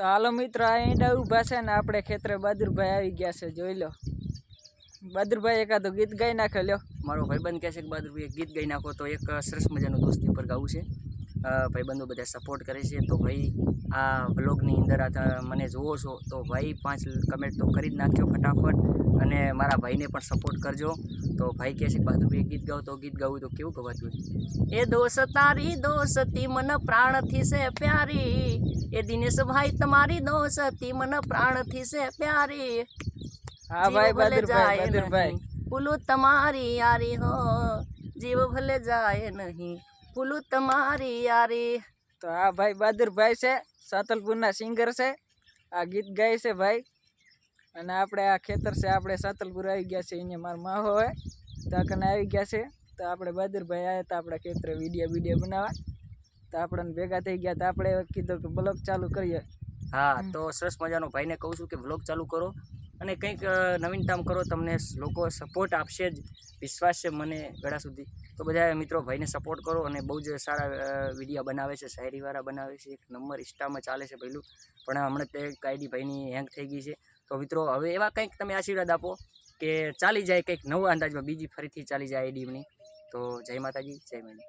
તો હાલો મિત્રો, આ ઈંડા છે ને આપણે ખેતરે બહાદુરભાઈ આવી ગયા છે, જોઈ લો. બહાદુરભાઈ એકાદું ગીત ગાઈ નાખે, લ્યો. મારો ભાઈબંધ કહે છે કે બહાદુરભાઈ ગીત ગાઈ નાખો, તો એક સરસ મજાનું દોસ્તી પર ગાવું છે. ભાઈબંધો બધા સપોર્ટ કરે છે. તો ભાઈ આ વ્લોગની અંદર આ મને જુઓ છો તો ભાઈ પાંચ કમેન્ટ તો કરી જ નાખજો ફટાફટ અને મારા ભાઈને પણ સપોર્ટ કરજો. તો ભાઈ કહે છે બહાદુરભાઈ ગીત ગાવ તો ગીત ગાવું તો કેવું ગવાતું એ દોસ્ત તારી દોસ્તી મને પ્રાણથી છે પ્યારી. એ દિનેશ ભાઈ તમારી દોસ્તી મને પ્રાણથી છે પ્યારી. હા ભાઈ બહાદુરભાઈ બહાદુરભાઈ પુલું તમારી યારી હો જીવ ભલે જાય નહીં. પુલું તમારી યારી તો આ ભાઈ બહાદુરભાઈ છે સાતલપુરના સિંગર છે. આ ગીત ગાય છે ભાઈ. અને આપણે આ ખેતર છે આપણે સાતલપુર આવી ગયા છે અહીંયા મારા માહો હોય. તો આ આવી ગયા છે. તો આપણે બહાદુરભાઈ આવ્યા હતા આપણા ખેતરે વીડિયો વીડિયો બનાવવા. તો આપણને ભેગા થઈ ગયા તો આપણે કીધું કે બ્લોગ ચાલુ કરીએ. હા તો સરસ મજાનો ભાઈને કહું છું કે બ્લોગ ચાલુ કરો. અને કંઈક નવીનતામ કરો, તમને લોકો સપોર્ટ આપશે જ, વિશ્વાસ છે મને ગળા સુધી. તો બધા મિત્રો ભાઈને સપોર્ટ કરો અને બહુ જ સારા વીડિયો બનાવે છે, શાયરીવાળા બનાવે છે, એક નંબર ઇન્સ્ટામાં ચાલે છે પહેલું. પણ હમણાં તે આઈડી ભાઈની હેંગ થઈ ગઈ છે. તો મિત્રો હવે એવા કંઈક તમે આશીર્વાદ આપો કે ચાલી જાય કંઈક નવા અંદાજમાં, બીજી ફરીથી ચાલી જાય આઈડીની તો જય માતાજી, જય માની.